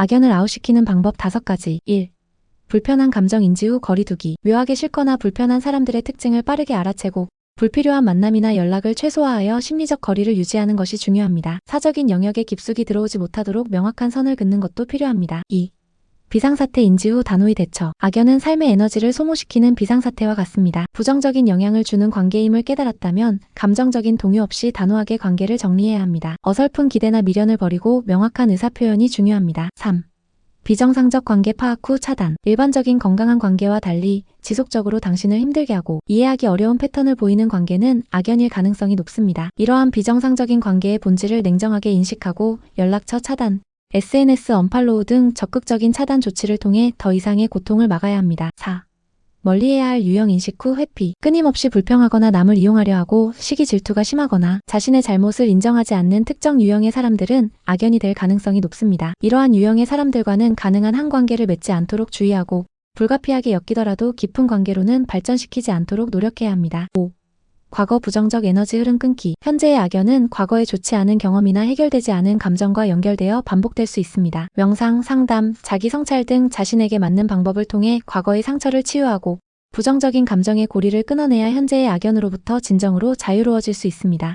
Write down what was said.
악연을 아웃시키는 방법 5가지. 1. 불편한 감정 인지 후 거리두기. 묘하게 싫거나 불편한 사람들의 특징을 빠르게 알아채고 불필요한 만남이나 연락을 최소화하여 심리적 거리를 유지하는 것이 중요합니다. 사적인 영역에 깊숙이 들어오지 못하도록 명확한 선을 긋는 것도 필요합니다. 2. 비상사태 인지 후 단호히 대처. 악연은 삶의 에너지를 소모시키는 비상사태와 같습니다. 부정적인 영향을 주는 관계임을 깨달았다면 감정적인 동요 없이 단호하게 관계를 정리해야 합니다. 어설픈 기대나 미련을 버리고 명확한 의사표현이 중요합니다. 3. 비정상적 관계 파악 후 차단. 일반적인 건강한 관계와 달리 지속적으로 당신을 힘들게 하고 이해하기 어려운 패턴을 보이는 관계는 악연일 가능성이 높습니다. 이러한 비정상적인 관계의 본질을 냉정하게 인식하고 연락처 차단, SNS 언팔로우 등 적극적인 차단 조치를 통해 더 이상의 고통을 막아야 합니다. 4. 멀리해야 할 유형 인식 후 회피. 끊임없이 불평하거나 남을 이용하려 하고 시기 질투가 심하거나 자신의 잘못을 인정하지 않는 특정 유형의 사람들은 악연이 될 가능성이 높습니다. 이러한 유형의 사람들과는 가능한 한 관계를 맺지 않도록 주의하고 불가피하게 엮이더라도 깊은 관계로는 발전시키지 않도록 노력해야 합니다. 5. 과거 부정적 에너지 흐름 끊기. 현재의 악연은 과거에 좋지 않은 경험이나 해결되지 않은 감정과 연결되어 반복될 수 있습니다. 명상, 상담, 자기 성찰 등 자신에게 맞는 방법을 통해 과거의 상처를 치유하고 부정적인 감정의 고리를 끊어내야 현재의 악연으로부터 진정으로 자유로워질 수 있습니다.